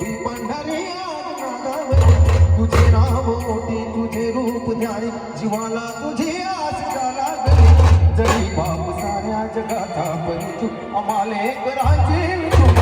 माझ्या पंढरी आज तुझे नाव मोठी तुझे रूप न्यारी जीवाला तुझी आस लागली जरी बाप साऱ्या जगाचा पण तू आम्हाले करायची तू